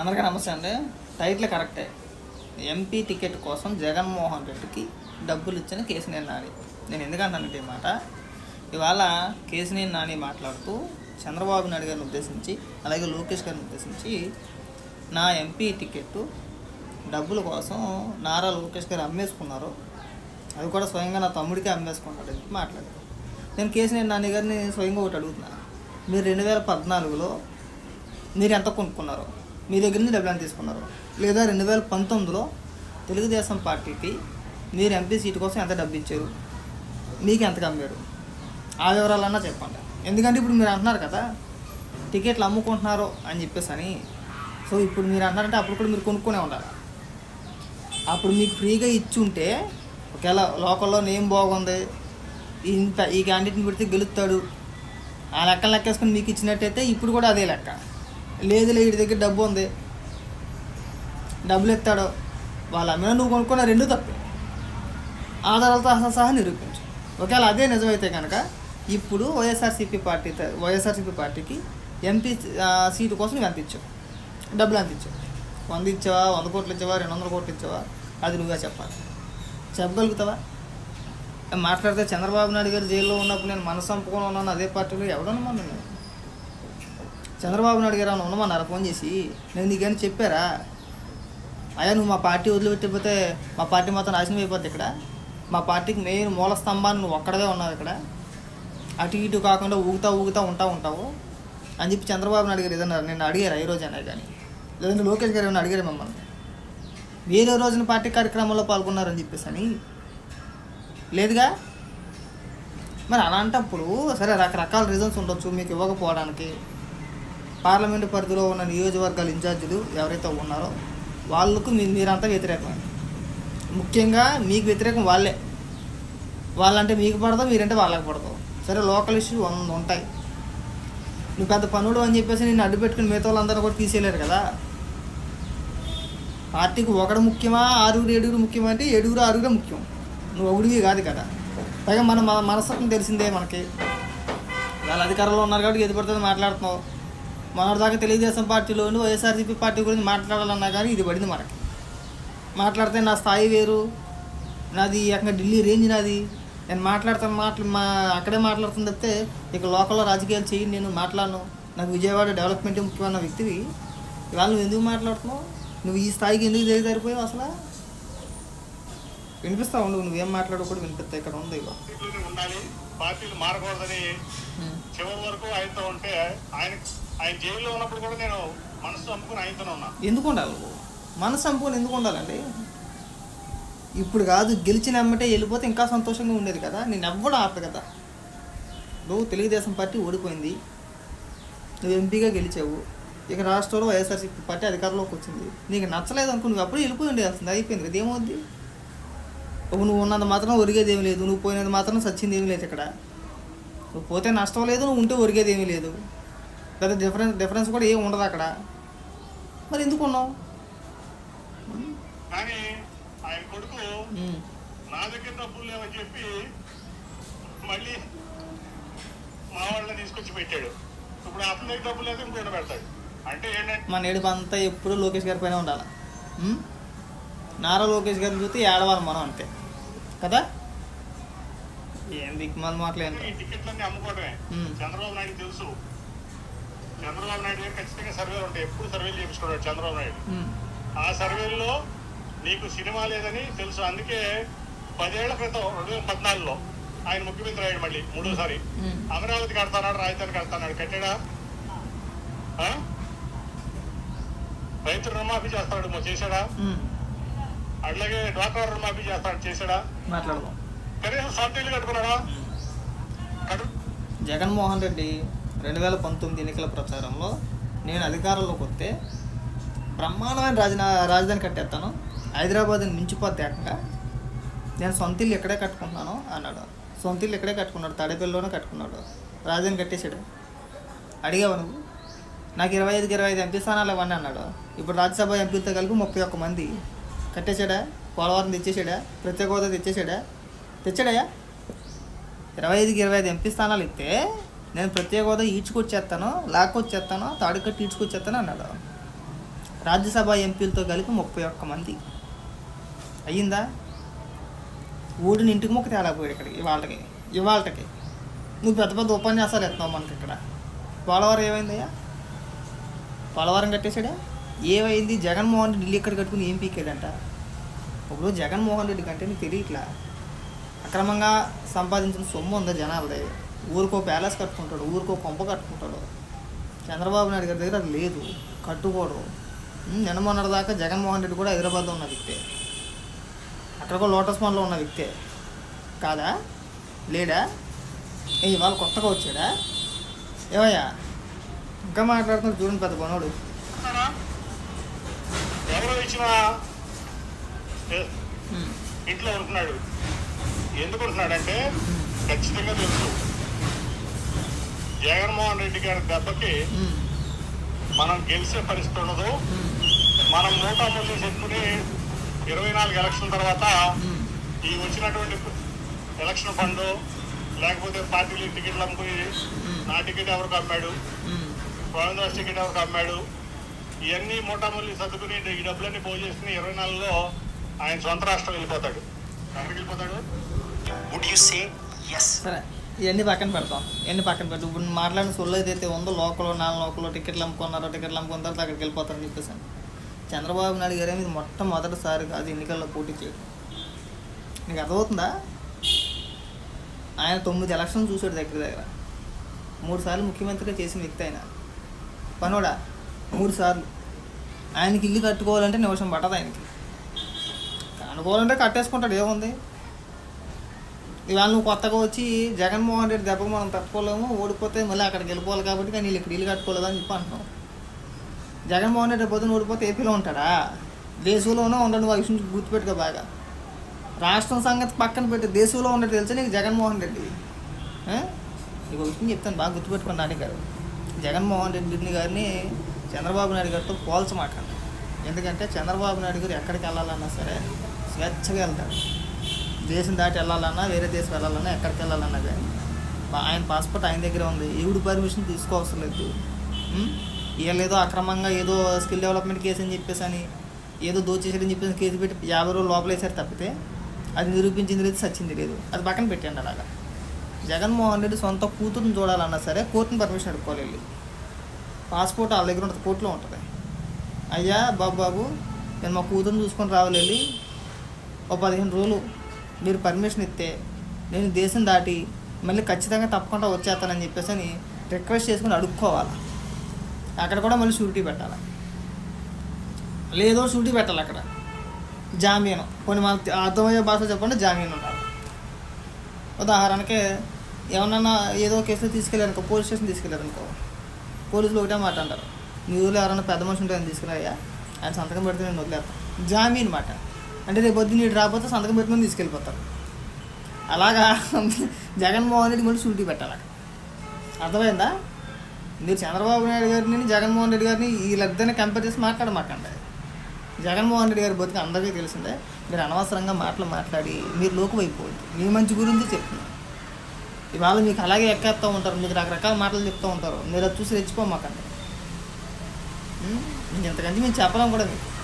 అందరికీ నమస్తే అండి. టైటిల్ కరెక్టే. ఎంపీ టికెట్ కోసం జగన్మోహన్ రెడ్డికి డబ్బులు ఇచ్చిన కేసినేని నాని. నేను ఎందుకంటానంటే ఈ మాట? ఇవాళ కేసినేని నాని మాట్లాడుతూ చంద్రబాబు నాయుడు గారిని ఉద్దేశించి అలాగే లోకేష్ గారిని ఉద్దేశించి నా ఎంపీ టికెట్ డబ్బుల కోసం నారా లోకేష్ గారు అమ్మేసుకున్నారు. అది కూడా స్వయంగా నా తమ్ముడికే అమ్మేసుకున్నాడు అని మాట్లాడారు. నేను కేసినేని నాని గారిని స్వయంగా ఒకటి అడుగుతున్నా. మీరు రెండు వేల పద్నాలుగులో మీరు ఎంత కొనుక్కున్నారు? మీ దగ్గర నుంచి డబ్బులు తీసుకున్నారు? లేదా రెండు వేల పంతొమ్మిదిలో తెలుగుదేశం పార్టీకి మీరు ఎంపీ సీటు కోసం ఎంత డబ్బు ఇచ్చారు? మీకు ఎంత కమ్మారు? ఆ వివరాలన్నా చెప్పండి. ఎందుకంటే ఇప్పుడు మీరు అంటున్నారు కదా టికెట్లు అమ్ముకుంటున్నారు అని చెప్పేసి అని సో ఇప్పుడు మీరు అంటున్నారంటే అప్పుడు కూడా మీరు కొనుక్కునే ఉండాలి. అప్పుడు మీకు ఫ్రీగా ఇచ్చి ఉంటే ఒకవేళ లోకల్లో నేమ్ బాగుంది ఇంత ఈ క్యాండిడేట్ని పెడితే గెలుస్తాడు. ఆ లెక్కలు లెక్కేసుకుని మీకు ఇచ్చినట్టయితే ఇప్పుడు కూడా అదే లెక్క. లేదు లేదు వీడి దగ్గర డబ్బు ఉంది. డబ్బులు ఎత్తాడు వాళ్ళ అమ్మిన నువ్వు కొనుక్కున్న రెండు తప్పే. ఆధారాలతో సహా నిరూపించు. ఒకవేళ అదే నిజమైతే కనుక ఇప్పుడు వైఎస్ఆర్సీపీ పార్టీ వైఎస్ఆర్సీపీ పార్టీకి ఎంపీ సీటు కోసం నువ్వు ఎంత ఇచ్చావు? డబ్బులు ఎంత ఇచ్చావు? వంద ఇచ్చావా? వంద కోట్లు ఇచ్చావా? రెండు వందల కోట్లు ఇచ్చావా? అది నువ్వే చెప్పాలి. చెప్పగలుగుతావా? మాట్లాడితే చంద్రబాబు నాయుడు గారు జైల్లో ఉన్నప్పుడు నేను మనసు చంపుకొని ఉన్నాను అదే పార్టీలో ఎవడన్నా నేను చంద్రబాబు నాయుడు గారు ఏమైనా ఉండమన్నారా ఫోన్ చేసి. నేను నీకేమైనా చెప్పారా? అయ్యా నువ్వు మా పార్టీ వదిలిపెట్టిపోతే మా పార్టీ మొత్తం నాశనం అయిపోద్ది ఇక్కడ. మా పార్టీకి మెయిన్ మూల స్తంభాన్ని నువ్వు ఒక్కడవే ఉన్నావు ఇక్కడ. అటు ఇటు కాకుండా ఊగుతా ఊగుతా ఉంటా ఉంటావు అని చెప్పి చంద్రబాబు నాయుడు గారు ఏదన్నారు నేను అడిగారు ఏ అనే కానీ? లేదంటే లోకేష్ గారు ఏమైనా అడిగారు మిమ్మల్ని? వేరే రోజున పార్టీ కార్యక్రమంలో పాల్గొన్నారని చెప్పేసి అని. లేదుగా? మరి అలాంటప్పుడు సరే రకరకాల రీజన్స్ ఉండొచ్చు మీకు ఇవ్వకపోవడానికి. పార్లమెంటు పరిధిలో ఉన్న నియోజకవర్గాల ఇన్ఛార్జీలు ఎవరైతే ఉన్నారో వాళ్ళకు మీ మీరంతా వ్యతిరేకమే. ముఖ్యంగా మీకు వ్యతిరేకం వాళ్ళే. వాళ్ళంటే మీకు పడతాం మీరంటే వాళ్ళకి పడతాం సరే లోకల్ ఇష్యూ వంద ఉంటాయి. నువ్వు పెద్ద పనుడు అని చెప్పేసి నేను అడ్డు పెట్టుకుని మిగతా వాళ్ళందరూ కూడా తీసేయలేరు కదా? పార్టీకి ఒకడు ముఖ్యమా ఆరుగురు ఏడుగురు ముఖ్యమా అంటే ఏడుగురు ఆరుగురే ముఖ్యం. నువ్వు ఒకడివి కాదు కదా. పైగా మన మన మనస్తత్వం తెలిసిందే మనకి. వాళ్ళ అధికారంలో ఉన్నారు కాబట్టి ఏది మాట్లాడుతున్నావు. మొన్నటి దాకా తెలుగుదేశం పార్టీలోను వైఎస్ఆర్సీపీ పార్టీ గురించి మాట్లాడాలన్నా కానీ ఇది పడింది మనకి. మాట్లాడితే నా స్థాయి వేరు నాది ఏకంగా ఢిల్లీ రేంజ్ నాది. నేను మాట్లాడతాను మాటలు మా అక్కడే మాట్లాడుతుంది తప్పితే ఇక లోకల్లో రాజకీయాలు చేయి నేను మాట్లాడను. నాకు విజయవాడ డెవలప్మెంట్ ముఖ్యమైన వ్యక్తివి. ఇవాళ నువ్వు ఎందుకు మాట్లాడుతున్నావు? నువ్వు ఈ స్థాయికి ఎందుకు దిగజారిపోయావు అసలు? వినిపిస్తా ఉండు నువ్వేం మాట్లాడో కూడా వినిపిస్తా ఇక్కడ ఉంది ఉండాలి. పార్టీలు మారకూడదని చివరి వరకు ఆయనతో ఉంటే ఆయన ఆయన జైల్లో ఉన్నప్పుడు కూడా నేను మనసు అమ్ముకుని ఆయనతోనే ఉన్నా. ఎందుకు ఉండాలి మనసు అమ్ముకుని ఎందుకు ఉండాలండి? ఇప్పుడు కాదు గెలిచిన అమ్మటే వెళ్ళిపోతే ఇంకా సంతోషంగా ఉండేది కదా నేను ఎవ్వడం ఆపదు కదా. నువ్వు తెలుగుదేశం పార్టీ ఓడిపోయింది నువ్వు ఎంపీగా గెలిచావు ఇక రాష్ట్రంలో వైఎస్ఆర్సీపీ పార్టీ అధికారంలోకి వచ్చింది నీకు నచ్చలేదు అనుకో నువ్వు అప్పుడే వెళ్ళిపోయి ఉండేయాల్సింది అయిపోయింది కదా ఏమవుద్ది? ఒక నువ్వు ఉన్నంత మాత్రం ఒరిగేది ఏమి లేదు నువ్వు పోయినది మాత్రం సచ్చింది ఏమీ లేదు ఇక్కడ. నువ్వు పోతే నష్టం లేదు నువ్వు ఉంటే ఒరిగేది ఏమీ లేదు. పెద్ద డిఫరెన్స్ డిఫరెన్స్ కూడా ఏం ఉండదు అక్కడ. మరి ఎందుకు ఉన్నావు కానీ ఆయన కొడుకు. నా దగ్గర డబ్బులు లేవని చెప్పి మళ్ళీ మా వాళ్ళని తీసుకొచ్చి పెట్టాడు. ఇప్పుడు అతని దగ్గర డబ్బులు లేదు ఇంకోటి పెడతాడు. అంటే ఏంటంటే మన ఏడుపు అంతా ఎప్పుడు లోకేష్ గారి పైన ఉండాలి? నారా లోకేష్ గారిని చూస్తే ఏడవాలి మనం అంతే. కదా? ఏం దిక్కుమాల మాటలు టికెట్లన్నీ అమ్ముకోవడమే. చంద్రబాబు నాయుడు తెలుసు. చంద్రబాబు నాయుడు గారు ఖచ్చితంగా సర్వేలు ఉంటాయి. ఎప్పుడు సర్వేలు చేయించుకున్నాడు చంద్రబాబు నాయుడు. ఆ సర్వేల్లో నీకు సినిమా లేదని తెలుసు. అందుకే పదేళ్ళ క్రితం రెండు వేల పద్నాలుగులో ఆయన ముఖ్యమంత్రి అయ్యాడు మళ్ళీ మూడోసారి. అమరావతి కడతాడు రాజధాని కడతాడు కట్టాడా? ఆ? రైతు రుణమాఫీ చేస్తాడు. మొ- చేశాడా. అట్లాగే డ్వాక్రా రుణమాఫీ చేస్తాడు. చేశాడా? కనీసం ఇల్లు కట్టుకున్నాడా? కట్టు జగన్మోహన్ రెడ్డి రెండు వేల పంతొమ్మిది ఎన్నికల ప్రచారంలో నేను అధికారంలోకి వస్తే బ్రహ్మాండమైన రాజనా రాజధాని కట్టేస్తాను. హైదరాబాద్ని మించిపోతే ఏకంగా. నేను సొంత ఇల్లు ఇక్కడే కట్టుకుంటున్నాను అన్నాడు. సొంత ఇల్లు ఇక్కడే కట్టుకున్నాడు. తాడేపల్లిలోనే కట్టుకున్నాడు. రాజధాని కట్టేశాడు. అడిగావు నువ్వు? నాకు ఇరవై ఐదుకి ఇరవై ఐదు ఎంపీ స్థానాలు ఇవ్వండి అన్నాడు. ఇప్పుడు రాజ్యసభ ఎంపీలతో కలిపి ముప్పై ఒక్క మంది. కట్టేశాడా? పోలవరం తెచ్చేసాడా ప్రత్యేక హోదా తెచ్చేసాడా తెచ్చాడయ్యా. ఇరవై ఐదుకి ఇరవై ఐదు ఎంపీ స్థానాలు ఇస్తే నేను ప్రత్యేక హోదా ఈడ్చుకొచ్చేస్తాను లాక్కొచ్చేస్తాను తాడు కట్టి ఈడ్చుకొచ్చేస్తాను అన్నాడు. రాజ్యసభ ఎంపీలతో కలిపి ముప్పై ఒక్క మంది. అయ్యిందా? ఊడిని ఇంటికి మొక్క తేలేకపోయాడు ఇక్కడికి? ఇవాళకి ఇవాళకి. నువ్వు పెద్ద పెద్ద ఉపన్యాసాలు ఎత్తున్నావు మనకి ఇక్కడ. పోలవరం ఏమైందయ్యా? పోలవరం కట్టేశాడా? ఏమైంది? జగన్మోహన్ రెడ్డి ఇల్లు ఇక్కడ కట్టుకుని ఏం పీకాడంట ఇప్పుడు జగన్మోహన్ రెడ్డి కంటే నీకు తెలియట్లా? అక్రమంగా సంపాదించిన సొమ్ము ఉందా జనాలది? ఊరికో ప్యాలెస్ కట్టుకుంటాడు ఊరికో కొంప కట్టుకుంటాడు. చంద్రబాబు నాయుడు గారి దగ్గర అది లేదు కట్టుకోడు. నిన్న దాకా జగన్మోహన్ రెడ్డి కూడా హైదరాబాద్లో ఉన్న వ్యక్తే. అక్కడ కూడా లోటస్ మాల్లో ఉన్న వ్యక్తే. కాదా? లేడా? ఏ ఇవాళ కొత్తగా వచ్చాడా? ఏమయ్యా? ఇంకా మాట్లాడుతున్నారు చూడండి పెద్ద కొనోడు? ఎవరో ఇచ్చిన ఇంట్లో ఉంటున్నాడు ఎందుకు ఉంటున్నాడంటే ఖచ్చితంగా తెలుసు. జగన్మోహన్ రెడ్డి గారి దెబ్బకి మనం గెలిచే పరిస్థితి ఉండదు. మనం నూట మంది చెప్పుకుని ఇరవై నాలుగు ఎలక్షన్ తర్వాత ఈ వచ్చినటువంటి ఎలక్షన్ ఫండ్ లేకపోతే పార్టీలు టికెట్లు అమ్ముకుని నా టికెట్ ఎవరికి అమ్మాడు. గోవిందాస్ టికెట్ ఎవరికి అమ్మాడు? ఇవన్నీ మూటామూలి సర్దుకుని ఈ డబ్బులన్నీ పోగు చేసుకుని ఇరవై నాలుగులో ఆయన సొంత రాష్ట్రం వెళ్ళిపోతాడు. ఎక్కడికి వెళ్ళిపోతాడు? ఇవన్నీ పక్కన పెడతాం. ఇవన్నీ పక్కన పెడతాం ఇప్పుడు మాట్లాడిన సొల్లు ఏదైతే ఉందో లోకల్ నాలుగు లోకల్లో టికెట్లు అమ్ముకున్నారో టికెట్లు అమ్ముకున్న తర్వాత అక్కడికి వెళ్ళిపోతారని చెప్పేసాను చంద్రబాబు నాయుడు గారు ఇది మొట్టమొదటిసారి కాదు ఎన్నికల్లో పోటీ చేయడం. నీకు అర్థమవుతుందా? ఆయన తొమ్మిది ఎలక్షన్లు చూసాడు దగ్గర దగ్గర. మూడు సార్లు ముఖ్యమంత్రిగా చేసిన వ్యక్తి ఆయన. పనోడా? మూడు సార్లు. ఆయనకి ఇల్లు కట్టుకోవాలంటే నిమిషం పట్టదు ఆయనకి. అనుకోవాలంటే కట్టేసుకుంటాడు. ఏముంది? ఇవాళ నువ్వు కొత్తగా వచ్చి జగన్మోహన్ రెడ్డి దెబ్బకు మనం తట్టుకోలేము ఓడిపోతే మళ్ళీ అక్కడికి వెళ్ళిపోవాలి కాబట్టి కానీ వీళ్ళు ఇక్కడ ఇల్లు కట్టుకోలేదని చెప్పి అంటున్నావు. జగన్మోహన్ రెడ్డి పొద్దున ఓడిపోతే ఏపీలో ఉంటాడా? దేశంలోనే ఉండడు వాళ్ళ విషయం గుర్తుపెట్టుకో బాగా. రాష్ట్రం సంగతి పక్కన పెట్టి దేశంలో ఉన్నట్టు తెలుసా నీకు జగన్మోహన్ రెడ్డి. నీకు విషయం చెప్తాను బాగా గుర్తుపెట్టుకుని నాని గారు. జగన్మోహన్ రెడ్డిని గారిని చంద్రబాబు నాయుడు గారితో పోల్చమాకండి. ఎందుకంటే చంద్రబాబు నాయుడు గారు ఎక్కడికి వెళ్ళాలన్నా సరే స్వేచ్ఛగా వెళ్తాడు. దేశం దాటి వెళ్ళాలన్నా వేరే దేశం వెళ్ళాలన్నా ఎక్కడికి వెళ్ళాలన్నా కానీ. ఆయన పాస్పోర్ట్ ఆయన దగ్గర ఉంది. ఈవిడ పర్మిషన్ తీసుకోవసరం లేదు. ఉం? ఏదో అక్రమంగా ఏదో స్కిల్ డెవలప్మెంట్ కేసు అని చెప్పేసి అని ఏదో దోచేసాడని చెప్పేసి కేసు పెట్టి యాభై రోజులు లోపలేసారు తప్పితే అది నిరూపించింది లేదు సచ్చింది లేదు. అది పక్కన పెట్టండి అలాగా. జగన్మోహన్ రెడ్డి సొంత కూతురుని చూడాలన్నా సరే కోర్టుని పర్మిషన్ అడుక్కోవాలి వెళ్ళి. పాస్పోర్ట్ వాళ్ళ దగ్గర ఉంటుంది కోర్టులో ఉంటుంది. అయ్యా బాబు బాబు నేను మా కూతురుని చూసుకొని రావాలి వెళ్ళి ఓ పదిహేను రోజులు మీరు పర్మిషన్ ఇస్తే నేను దేశం దాటి మళ్ళీ ఖచ్చితంగా తప్పకుండా వచ్చేస్తానని చెప్పేసి అని రిక్వెస్ట్ చేసుకుని అడుక్కోవాలి. అక్కడ కూడా మళ్ళీ షూరిటీ పెట్టాలి. లేదో షూరిటీ పెట్టాలి అక్కడ. జామీను. కొన్ని మనకు అర్థమయ్యే భాష చెప్పకుండా జామీన్ ఉండాలి. ఉదాహరణకి ఏమన్నా ఏదో కేసులో తీసుకెళ్ళారనుకో పోలీస్ స్టేషన్ తీసుకెళ్ళారనుకో పోలీసులు ఒకటే మాట అంటారు. మీ ఊళ్ళో ఎవరైనా పెద్ద మనిషి ఉంటే ఆయన ఆయన సంతకం పెడితే నేను వదిలేస్తాను జామీన్ మాట. అంటే రేపు పొద్దున్న నీటి రాకపోతే సంతకం పెట్టుకుని తీసుకెళ్ళిపోతారు. అలాగా జగన్మోహన్ రెడ్డి మళ్ళీ షూరిటీ పెట్టాలి అక్కడ. అర్థమైందా? మీరు చంద్రబాబు నాయుడు గారిని జగన్మోహన్ రెడ్డి గారిని వీళ్ళిద్దరిని కంపేర్ చేసి మాట్లాడమాకండి. జగన్మోహన్ రెడ్డి గారి బతుకు అందరికీ తెలిసిందే. మీరు అనవసరంగా మాటలు మాట్లాడి మీరు లోకువైపోవద్దు. మీ మంచి గురించి చెప్తున్నాను ఇవాళ మీకు అలాగే ఎక్కేస్తూ ఉంటారు. మీకు రకరకాల మాటలు చెప్తూ ఉంటారు. మీరు అది చూసి రెచ్చిపోమాకండి. ఉం? ఇంతకంటే మేము చెప్పలేం కూడా మీకు.